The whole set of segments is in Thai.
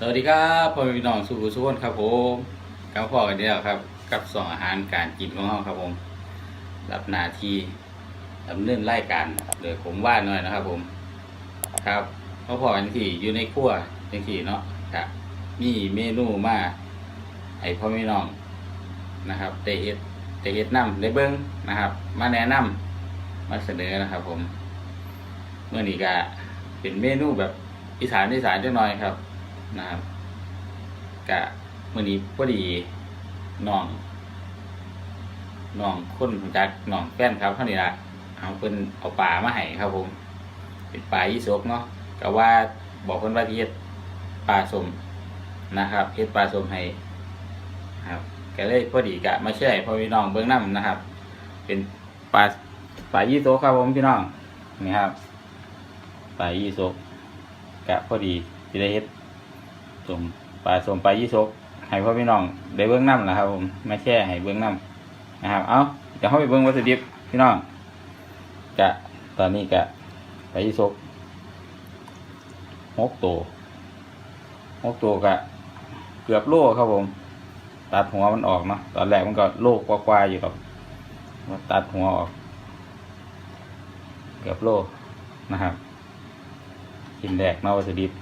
สวัสดีครับพ่อแม่พี่น้องสุขุสุขนครับผมกับพ่อกันเดียวครับ กับสองอาหารการกินของเราครับผม รับหน้าที่ดำเนินรายการโดยผมว่าหน่อยนะครับ ผม ครับพ่อพ่อกันที่อยู่ในครัวจังที่เนาะครับมีเมนูมาให้พ่อแม่พี่น้องนะครับได้เฮ็ดได้เฮ็ดนํได้เบิ้งนะครับ มาแนะนำมาเสนอนะครับ ผมเมื่อนี้ก็เป็นเมนูแบบอีสานอีสานจังหน่อยครับ นะครับกะเมื่อนี้พอดีน้องน้องคนจากน้องแฟนครับเท่านี้ละเอาเพิ่นเอาปลามาให้ครับผม เป็นปลายี่สกเนาะก็ว่าบอกเพิ่นว่าที่เฮ็ดปลาสมนะครับเฮ็ดปลาสมให้ครับก็เลยพอดีกะมาแช่ให้พ่อพี่น้องเบิ่งนํนะครับ เป็นปลาปลายี่สกครับผมพี่น้องนี่ครับปลายี่สกกะพอดีที่ได้เฮ็ด สมปลาสมปลายี่สกให้พ่อพี่น้องได้เบื้องน้ำนะครับผมไม่แช่ให้เบื้องน้ำนะครับ เอาจะเข้าไปเบื้องวัตถุดิบพี่น้องกะตอนนี้กะปลายี่สกหกตัวหกตัวกะเกือบโลครับผม ตัดหัวมันออกเนาะตอนแรกมันก็โลกกว่าๆอยู่ครับมาตัดหัวออก เกือบโลนะครับกินแดกเนาะวัตถุดิบ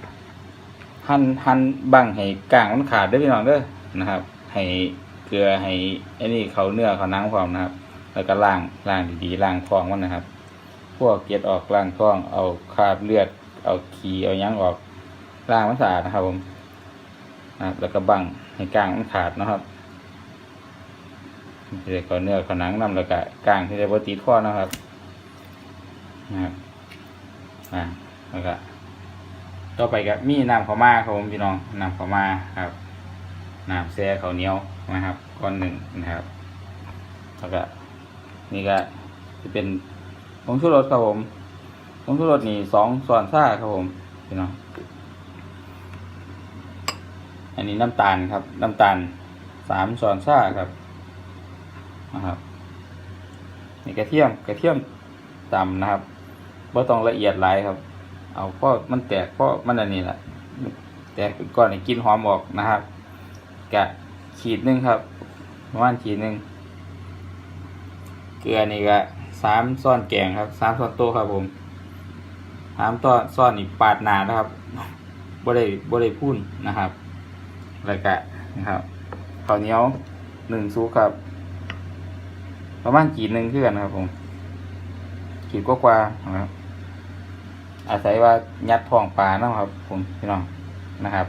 หั่นหั่นบังให้กลางมันขาดได้พี่น้องเด้อนะครับ ให้เกลือให้ไอ้นี่เขาเนื้อเขานังพร้อมนะครับ แล้วก็ล้างล้างดีๆล้างท้องมันนะครับ พวกเกล็ดออกล้างท้อง เอาคราบเลือด เอาขี้เอายังออกล้างมันสะอาดนะครับผมนะครับแล้วก็บังให้กลางมันขาดนะครับที่ได้เขาเนื้อเขาหนังนำแล้วก็กลางที่ได้บ่ติดข้อนะครับนะครับอ่าแล้วก็ ต่อไปก็มีน้ำข้าวมาครับผมพี่น้องน้ำข้าวมาครับน้ำแซ่ข้าวเหนียวนะครับก้อนหนึ่งนะครับแล้วก็นี่ก็จะเป็นผงชูรสครับผมผงชูรสนี่สองส่วนซ่าครับผมพี่น้องอันนี้น้ำตาลครับ น้ำตาลสามส่วนซ่าครับนะครับนี่กระเทียมกระเทียมต่ำนะครับบ่ต้องละเอียดหลายครับ เอาเพราะมันแตกเพราะมันอันนี้แหละแตกเป็นก้อนให้กินหอมออกนะครับกะขีดนึงครับประมาณขีดนึงเกลือนี่ก็สามซ้อนแกงครับสามซ้อนโต๊ะครับผมสามต้อนซ้อนนี่ปาดหนานะครับบ่ได้บ่ได้พุ่นนะครับแล้วก็นะครับข้าวเหนียวหนึ่งซุกครับ ประมาณขีดหนึ่งคือกันครับผมขีดกว่าๆนะครับ อาศัยว่ายัดท้องปลาเนาะครับผมพี่น้องนะครับ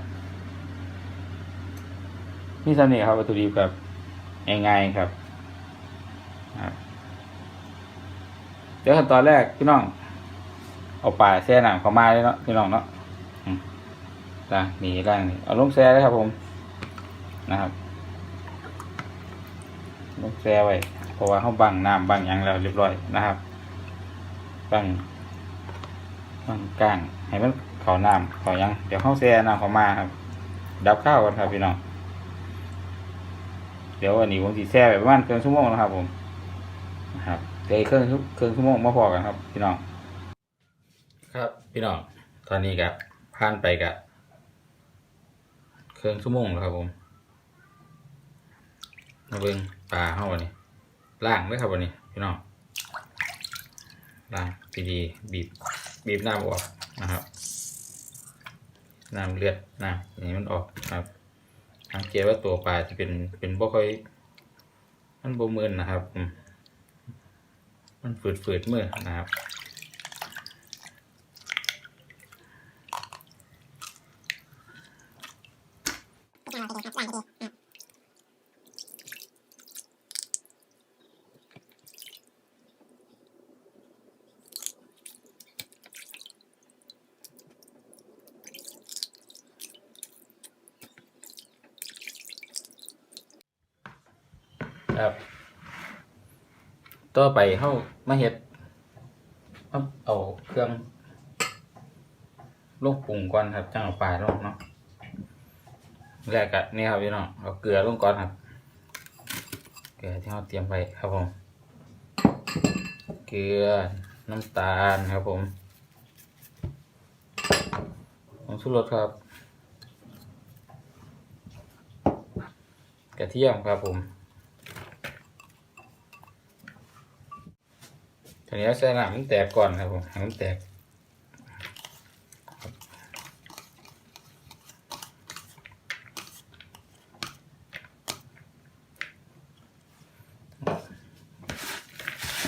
นี่สำเนียครับวัตถุดิบแบบง่ายๆครับเดี๋ยวขั้นตอนแรกพี่น้อง เอาปลาแช่น้ำเข้ามาเลยเนาะพี่น้องเนาะอืมล่างนี่ล่างนี่เอาลงแช่เลยครับผมนะครับลงแช่ไว้เพราะว่าเขาบังน้ำบังหยังแล้วเรียบร้อยนะครับบัง มันกลางให้มันเขาน้ำเขายัง เดี๋ยวเข้าแซ่น้ำเขามาครับ ดับข้าวกันครับพี่น้อง เดี๋ยววันนี้ผมสีแซ่ไปประมาณครึ่งชั่วโมงนะครับ ผมนะครับเดี๋ยวอีกครึ่องชั่วครึ่องชั่วโมงมาพอกันครับ พี่น้อง ครับพี่น้อง ตอนนี้ครับผ่านไปกับเครึ่องชั่วโมงแล้วครับผมมาเบิ่งปลาเข้าวันนี้ล่างด้วยครับวันนี้ พี่น้องล้างดีๆบีบ บีบน้ำออกนะครับน้ำเลือดน้ำอย่างนี้มันออกนะครับสังเกตว่าตัวปลาจะเป็นเป็นบ่ค่อย มันบ่มืนนะครับ มันฝืดฝืดเมื่อนะครับ ต่อไปเข้ามาเฮ็ดเอาเอาเครื่องลงปรุงก่อนครับจังเอาปลาลงเนาะแรกอะนี่ครับพี่น้องเอาเกลือลงก่อนครับ เกลือที่เราเตรียมไปครับผม เกลือน้ำตาลครับผมผงชูรสครับ กระเทียมครับผม ทีนี้ใส่น้ำมันแตกก่อนครับผมห้มันแตก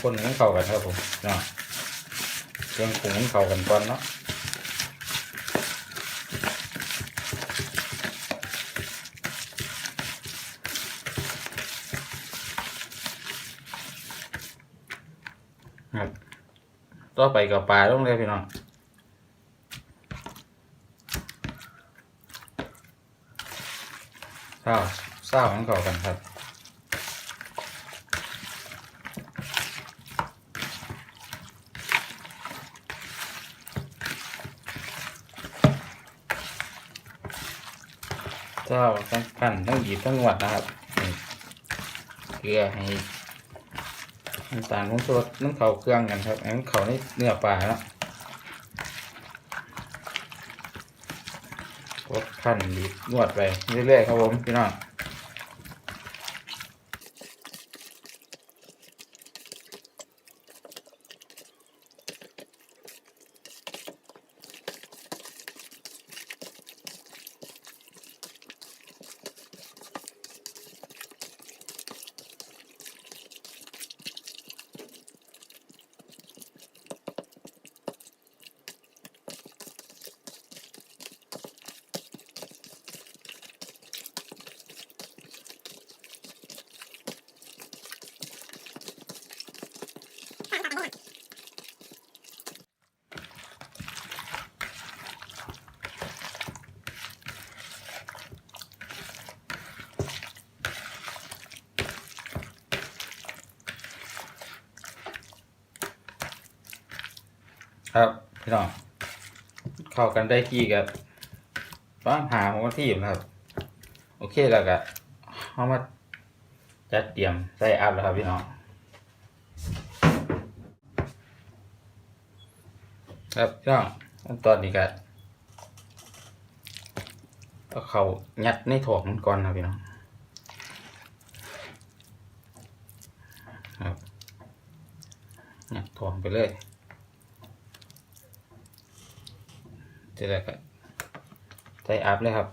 คนให้เข้ากันครับผมเนาะเครื่องปรุงเข้ากันก่อนเนาะ ครับต่อไปกับปลาต้องเลยพี่น้องข้าวเศร้าให้เข้ากันครับเจ้าทั้งขั้นทั้งหยีทั้งหวัดนะครับเกลือให้ น้ำตาลผงชูรสน้ำเขาเครื่องกันครับอันนั้นเขานี่เนื้อปลาแล้วกดขั้นหยีบนวดไปเรื่อยๆครับผมพี่น้อง ครับพี่น้องเข้ากันได้ที่กับฟ้าหาของที่อยู่นะครับ โอเคแล้วก็เอามาจัดเตรียมใส่อัพแล้วครับพี่น้องครับพี่น้องขั้นตอนนี้ก็เอาเขายัดในถอกมันก่อนนะพี่น้องครับยัดถอกไปเลย เสร็จแล้วก็ใส่อัพเลยครับ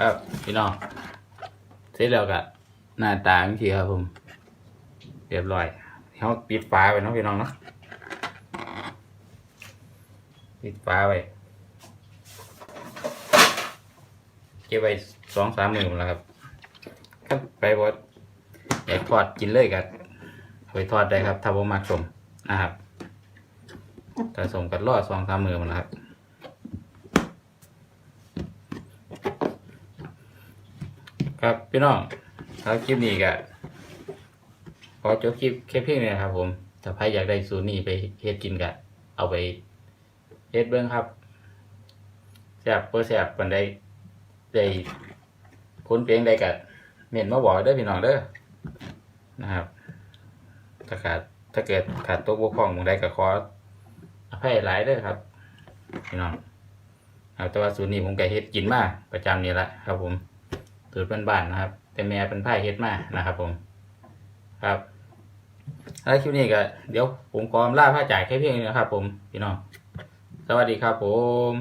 ครับ พี่น้องเสร็จแล้วก็หน้าตาจังทีครับผม เรียบร้อยเขาปิดฝาไว้นะพี่น้องเนาะปิดฝาไว้เก็บไว้สองสามมือหมแล้วครับครับไปบดอยากทอดกินเลยกันไปทอดได้ครับถ้าผมมักสมนะครับถ้าสมกันรอดสองสามมือมันแล้วครับ ครับพี่น้องครับคลิปนี้ก็ขอจบคลิปแค่เพียงนี้นะครับ ผมถ้าใครอยากได้สูตรนี้ไปเฮ็ดกินก็เอาไปเฮ็ดเบิ้งครับแซ่บเพื่อแซ่บปันได้ได้ผลเพียงใดก็เม่นมาบอกเด้อพี่น้องเด้อนะครับ ถ้าขาดถ้าเกิดขาดตัวบกพร่องมองใดก็ขออภัยหลายเด้อครับ พี่น้องครับแต่ว่าสูตรนี้ผมก็เฮ็ดกินมาประจำนี่แหละครับผม สูตรบ้านๆนะครับ แต่แม่เป็นไพ่เฮ็ดมานะครับผมครับแล้วคลิปนี้ก็เดี๋ยวผมกออำลาผ้าจ่ายแค่เพียงนี้นะครับผมพี่น้องสวัสดีครับผม